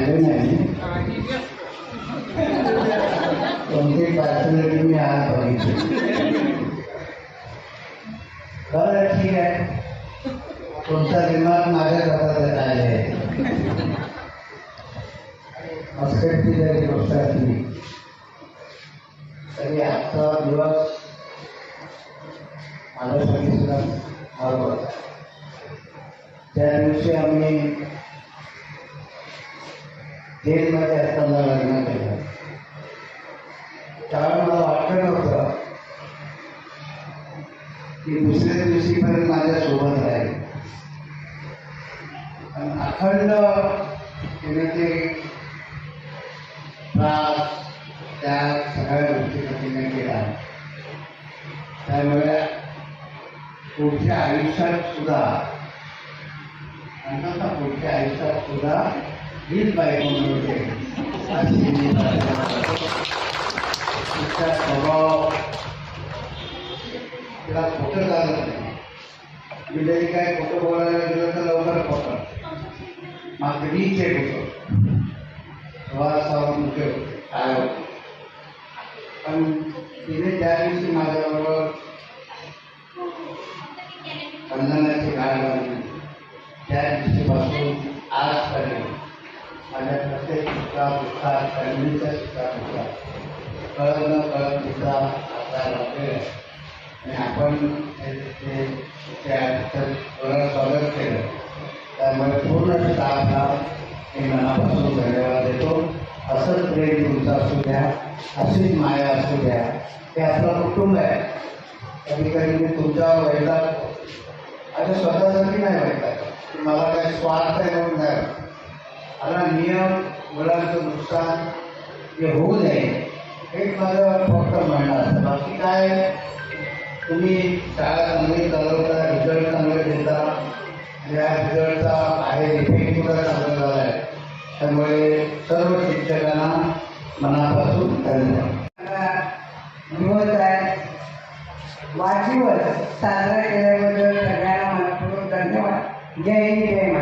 पाहिलं नाही कोणती पर्सनॅलिटी मी आज बघितली बरं ठीक आहे तुमचा दिमाग माझ्या हातात आहे हॉस्पिटलची जरी गोष्ट असली तरी आजचा दिवस माझ्यासाठी सुद्धा महत्त्वाचा त्या दिवशी आम्ही जेलमध्ये असताना लग्न केलं त्यावेळी मला वाटलं नव्हतं की दुसऱ्या दिवशीपर्यंत माझ्या सोबत राहील. आणि अखंड तिने ते त्रास त्या सगळ्या गोष्टी तिने केला त्यामुळे पुढच्या आयुष्यात सुद्धा अन्नाचा पुढच्या आयुष्यात सुद्धा हीच बायको अशी तिचा स्वभाव तिला खोटं झालं नाही मी जरी काय खोटं बोलायला गेलं तर लवकर खोटं मुख्य होते काय होते पण तिने त्या दिवशी माझ्याबरोबर बंधनाची गाड बांधली त्या दिवशीपासून माझ्या प्रत्येक सुखा दुःखात करणीच्या सुखा दुःखात कळत न कळत तिचा आपला वेळ आणि आपण ते- स्वागत केलं त्यामुळे पूर्ण स्टाफला मी मनापासून धन्यवाद देतो असंच प्रेम तुमचं असू द्या अशीच माया असू द्या हे आपलं कुटुंब आहे कधी कधी मी तुमच्यावर वैताग आता स्वतःसाठी नाही वाटत मला काय स्वार्थ येऊन नाही आता नियम मुलांचं नुकसान हे होऊ नये हेच माझं फक्त म्हणणं असतं बाकी काय? तुम्ही शाळा चांगली चालवता रिझल्ट चांगले देता या रिझल्टचा आहे इफेक्ट सुद्धा चांगला झाला आहे. त्यामुळे सर्व शिक्षकांना मनापासून धन्यवाद. दिवस आहे. वाढदिवस साजरा केल्याबद्दल सगळ्यांना मनपूर्वक धन्यवाद. जय हिंद जय महाराज